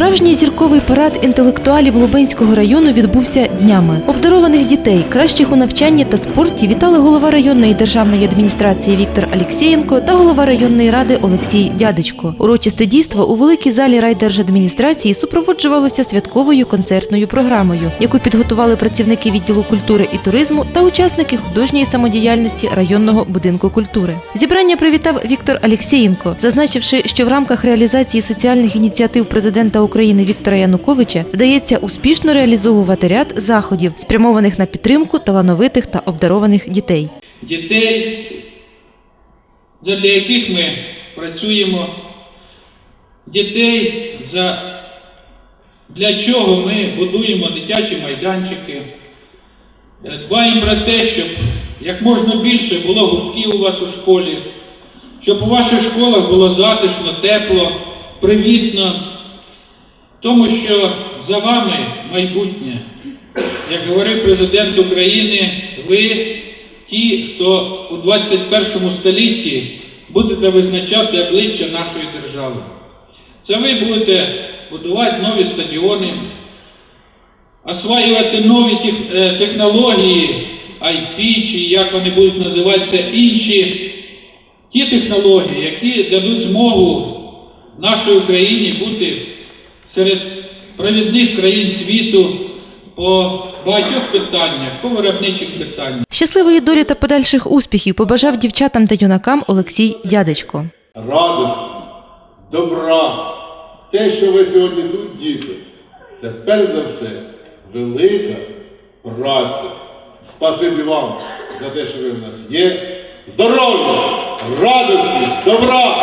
Справжній зірковий парад інтелектуалів Лубенського району відбувся днями. Обдарованих дітей, кращих у навчанні та спорті вітали голова районної державної адміністрації Віктор Алєксєєнко та голова районної ради Олексій Дядечко. Урочисте дійство у великій залі райдержадміністрації супроводжувалося святковою концертною програмою, яку підготували працівники відділу культури і туризму та учасники художньої самодіяльності районного будинку культури. Зібрання привітав Віктор Алєксєєнко, зазначивши, що в рамках реалізації соціальних ініціатив президента України Віктора Януковича вдається успішно реалізовувати ряд заходів, спрямованих на підтримку талановитих та обдарованих дітей. дітей, задля яких ми працюємо, дітей, для чого ми будуємо дитячі майданчики, Е, дбаємо про те, щоб як можна більше було гуртків у вас у школі, щоб у ваших школах було затишно, тепло, привітно, тому що за вами майбутнє. Як говорив президент України, ви ті, хто у 21 столітті будете визначати обличчя нашої держави. Це ви будете будувати нові стадіони, осваювати нові е, технології, IP, чи як вони будуть називатися, інші ті технології, які дадуть змогу нашій Україні бути серед провідних країн світу по багатьох питаннях, по виробничих питаннях. Щасливої долі та подальших успіхів побажав дівчатам та юнакам Олексій Дядечко. радості, добра. Те, що ви сьогодні тут, діти, це перш за все велика праця. Спасибі вам за те, що ви в нас є. Здоров'я, радості, добра,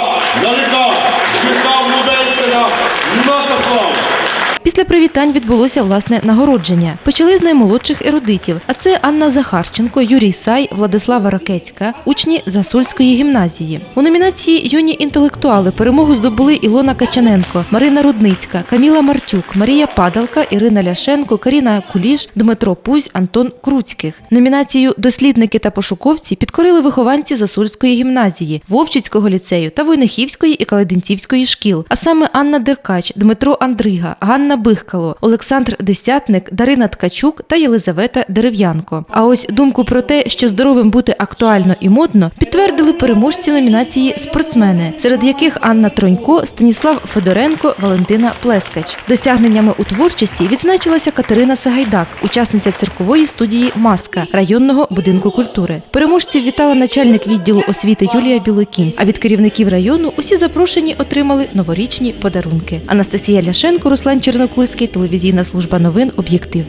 Після привітань відбулося власне нагородження. Почали з наймолодших ерудитів. А це Анна Захарченко, Юрій Сай, Владислава Ракецька, учні Засульської гімназії. У номінації Юні інтелектуали перемогу здобули Ілона Качаненко, Марина Рудницька, Каміла Мартюк, Марія Падалка, Ірина Ляшенко, Каріна Куліш, Дмитро Пузь, Антон Круцьких. Номінацію Дослідники та пошуковці підкорили вихованці Засульської гімназії, Вовчицького ліцею та Войнихівської і Калединцівської шкіл, а саме Анна Деркач, Дмитро Андрига, Ганна Бихкало, Олександр Десятник, Дарина Ткачук та Єлизавета Дерев'янко. А ось думку про те, що здоровим бути актуально і модно, підтвердили переможці номінації спортсмени, серед яких Анна Тронько, Станіслав Федоренко, Валентина Плескач. Досягненнями у творчості відзначилася Катерина Сагайдак, учасниця циркової студії Маска районного будинку культури. Переможців вітала начальник відділу освіти Юлія Білокінь. А від керівників району усі запрошені отримали новорічні подарунки. Анастасія Ляшенко, Руслан Чернокульський, телевізійна служба новин Об'єктив.